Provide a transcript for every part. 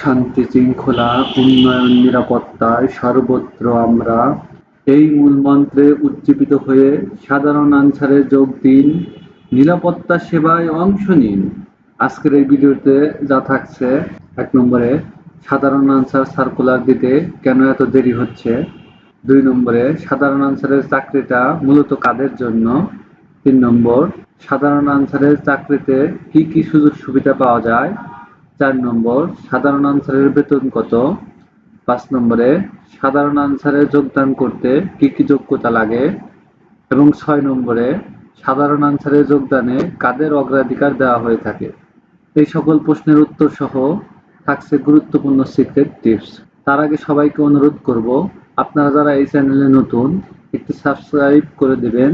শান্তি, শৃঙ্খলা, উন্নয়ন নিরাপত্তায় সর্বত্র আমরা এই মূল মন্ত্রে উজ্জীবিত হয়ে সাধারণ আনসারে যোগ দিন, নিরাপত্তা সেবায় অংশ নিন। আজকের এই ভিডিওতে যা থাকছে, এক নম্বরে সাধারণ আনসার সার্কুলার দিতে কেন এত দেরি হচ্ছে, দুই নম্বরে সাধারণ আনসারের চাকরিটা মূলত কাদের জন্য, তিন নম্বর সাধারণ আনসারের চাকরিতে কি কি সুযোগ সুবিধা পাওয়া যায় চার নম্বর, সাধারণ আনসারের বেতন কত? পাঁচ নম্বরে, সাধারণ আনসারে যোগদান করতে কি কি যোগ্যতা লাগে? এবং ছয় নম্বরে, সাধারণ আনসারে যোগদানে কাদের অগ্রাধিকার দেওয়া হয়ে থাকে? এই সকল প্রশ্নের উত্তর সহ থাকছে গুরুত্বপূর্ণ সিক্রেট টিপস তার আগে সবাইকে অনুরোধ করব, আপনারা যারা এই চ্যানেলে নতুন, একটি সাবস্ক্রাইব করে দেবেন,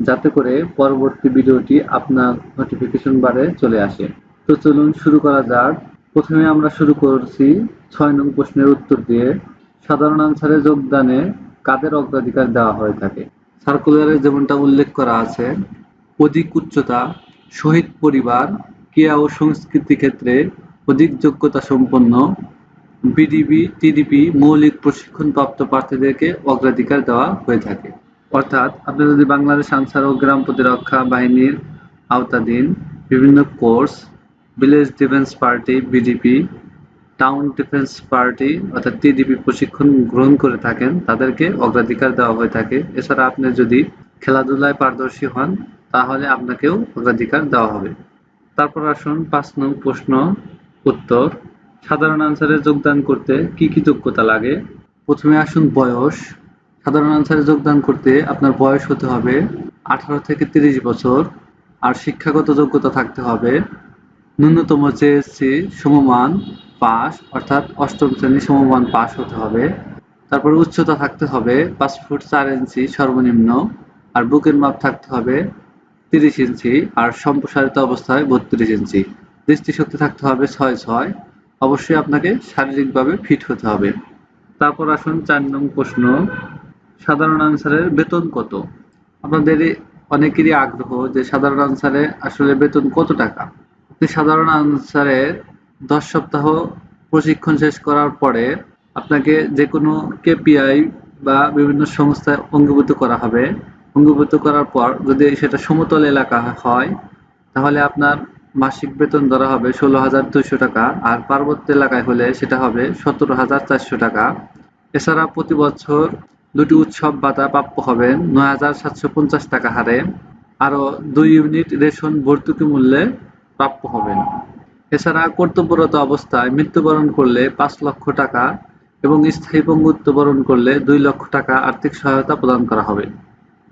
যাতে করে পরবর্তী ভিডিওটি আপনার নোটিফিকেশন বারে চলে আসে। তো চলুন শুরু করা যাক। প্রথমে আমরা শুরু করছি ছয় নং প্রশ্নের উত্তর দিয়ে। সাধারণ আনসারে যোগদানে কাদের অগ্রাধিকার দেওয়া হয়ে থাকে? সার্কুলারে যেমনটা উল্লেখ করা আছে, অধিক উচ্চতা শহীদ পরিবার, ক্রিয়া ও সংস্কৃতি ক্ষেত্রে অধিক যোগ্যতা সম্পন্ন বিডিবি টিডিপি মৌলিক প্রশিক্ষণপ্রাপ্ত প্রার্থীদেরকে অগ্রাধিকার দেওয়া হয়ে থাকে। অর্থাৎ আপনি যদি বাংলাদেশ আনসার ও গ্রাম প্রতিরক্ষা বাহিনীর আওতাধীন বিভিন্ন course village defence party BDP town defence party অর্থাৎ টিডিপি প্রশিক্ষণ গ্রহণ করে থাকেন, তাদেরকে অগ্রাধিকার দেওয়া হয়ে থাকে। এছাড়া আপনি যদি খেলাধুলায় পারদর্শী হন, তাহলে আপনাকেও অগ্রাধিকার দেওয়া হবে। তারপর আসুন পাঁচ নং প্রশ্ন, উত্তর। সাধারণ আনসারে যোগদান করতে কি কি যোগ্যতা লাগে? প্রথমে আসুন বয়স। সাধারণ আনসারে যোগদান করতে আপনার বয়স হতে হবে আঠারো থেকে তিরিশ বছর। আর শিক্ষাগত যোগ্যতা থাকতে হবে ন্যূনতম জেএসসি সমমান পাস অর্থাৎ অষ্টম শ্রেণি সমমান পাস হতে হবে। তারপর উচ্চতা থাকতে হবে পাঁচ ফুট চার ইঞ্চি সর্বনিম্ন, আর বুকের মাপ থাকতে হবে তিরিশ ইঞ্চি, আর সম্প্রসারিত অবস্থায় বত্রিশ ইঞ্চি। দৃষ্টিশক্তি থাকতে হবে ছয় ছয়। অবশ্যই আপনাকে শারীরিকভাবে ফিট হতে হবে। তারপর আসুন চার নং প্রশ্ন। সাধারণ আনসারের বেতন কত? আপনাদের অনেকেরই আগ্রহ যে সাধারণ আনসারে আসলে বেতন কত টাকা? আপনি সাধারণ আনসারের দশ সপ্তাহ প্রশিক্ষণ শেষ করার পরে আপনাকে যে কোনো কেপিআই বা বিভিন্ন সংস্থায় অঙ্গীভূত করা হবে। অঙ্গীভূত করার পর যদি সেটা সমতল এলাকা হয়, তাহলে আপনার মাসিক বেতন ধরা হবে ষোলো হাজার দুইশো টাকা আর পার্বত্য এলাকায় হলে সেটা হবে সতেরো হাজার চারশো টাকা। এছাড়া প্রতি বছর দুটি উৎসব ভাতা প্রাপ্য হবেন নয় হাজার সাতশো পঞ্চাশ টাকা হারে। আরও দুই ইউনিট রেশন ভর্তুকি মূল্যে প্রাপ্য হবেন এছাড়া কর্তব্যরত অবস্থায় মৃত্যুবরণ করলে পাঁচ লক্ষ টাকা এবং স্থায়ী পঙ্গুত্ব বরণ করলে দুই লক্ষ টাকা আর্থিক সহায়তা প্রদান করা হবে।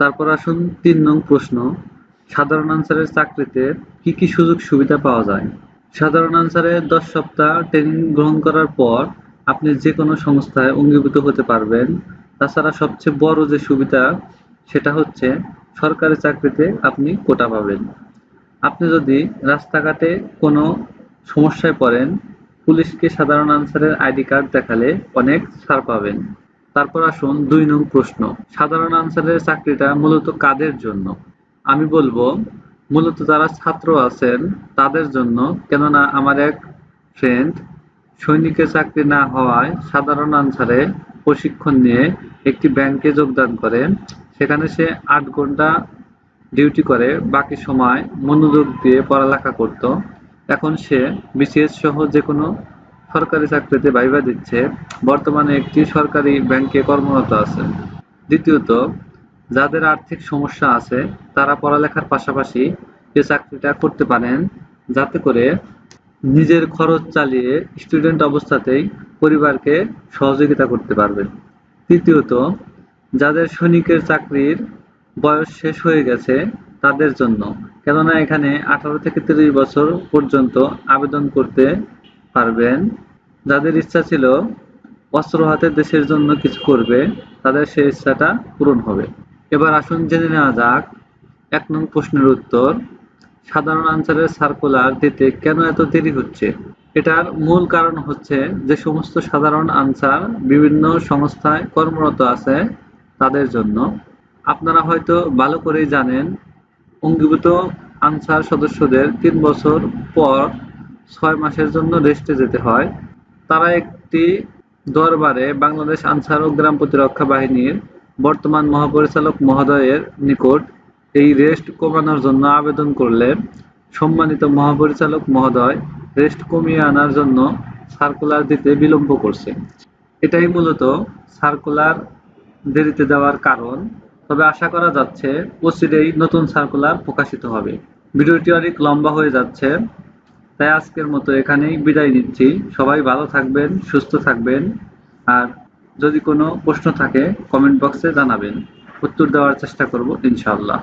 তারপর আসুন তিন নং প্রশ্ন, সাধারণ আনসারের চাকরিতে কি কি সুযোগ সুবিধা পাওয়া যায়? সাধারণ আনসারে দশ সপ্তাহ ট্রেনিং গ্রহণ করার পর আপনি যে কোনো সংস্থায় অঙ্গীভূত হতে পারবেন। তাছাড়া সবচেয়ে বড় যে সুবিধা, সেটা হচ্ছে সরকারি চাকরিতে আপনি কোটা পাবেন। আপনি যদি রাস্তাঘাটে কোনো সমস্যায় পড়েন, পুলিশকে সাধারণ আনসারের আইডি কার্ড দেখালে অনেক ছাড় পাবেন। তারপর আসুন দুই নং প্রশ্ন। সাধারণ আনসারের চাকরিটা মূলত কাদের জন্য? আমি বলব, মূলত যারা ছাত্র আছেন, তাদের জন্য, কেননা আমার এক ফ্রেন্ড সৈনিকের চাকরি না হওয়ায় সাধারণ আনসারে প্রশিক্ষণ নিয়ে একটি ব্যাংকে যোগদান করে সেখানে সে আট ঘণ্টা ডিউটি করে, বাকি সময় মনোযোগ দিয়ে পড়ালেখা করত। এখন সে বিসিএস সহ যে কোনো সরকারি চাকরিতে ভাইবা দিচ্ছে। বর্তমানে একটি সরকারি ব্যাংকে কর্মরত আছে। দ্বিতীয়ত, যাদের আর্থিক সমস্যা আছে, তারা পড়ালেখার পাশাপাশি এ চাকরিটা করতে পারেন। যাতে করে নিজের খরচ চালিয়ে স্টুডেন্ট অবস্থাতেই পরিবারকে সহযোগিতা করতে পারবেন তৃতীয়ত, যাদের সৈনিকের চাকরির বয়স শেষ হয়ে গেছে তাদের জন্য। কেননা এখানে আঠারো থেকে তিরিশ বছর পর্যন্ত আবেদন করতে পারবেন। যাদের ইচ্ছা ছিল অস্ত্র হাতে দেশের জন্য কিছু করবে, তাদের সেই ইচ্ছাটা পূরণ হবে। এবার আসুন জেনে নেওয়া যাক এক নং প্রশ্নের উত্তর। সাধারণ আনসারের সার্কুলার দিতে কেন এত দেরি হচ্ছে? এটার মূল কারণ হচ্ছে যে সমস্ত সাধারণ আনসার বিভিন্ন সংস্থায় কর্মরত আছে তাদের জন্য। আপনারা হয়তো ভালো করেই জানেন, অঙ্গীভূত আনসার সদস্যদের তিন বছর পর ছয় মাসের জন্য রেস্টে যেতে হয়। তারা একটি দরবারে বাংলাদেশ আনসার ও গ্রাম প্রতিরক্ষা বাহিনীর বর্তমান মহাপরিচালক মহোদয়ের নিকট এই রেস্ট কমানোর জন্য আবেদন করলে সম্মানিত মহাপরিচালক মহোদয় রেস্ট কমিয়ে আনার জন্য সার্কুলার দিতে বিলম্ব করছে। এটাই মূলত সার্কুলার দেরিতে দেওয়ার কারণ। তবে আশা করা যাচ্ছে অচিরেই নতুন সার্কুলার প্রকাশিত হবে। ভিডিওটি অনেক লম্বা হয়ে যাচ্ছে, তাই আজকের মতো এখানেই বিদায় নিচ্ছি। সবাই ভালো থাকবেন, সুস্থ থাকবেন, আর যদি কোনো প্রশ্ন থাকে কমেন্ট বক্সে জানাবেন। উত্তর দেওয়ার চেষ্টা করব, ইনশাআল্লাহ।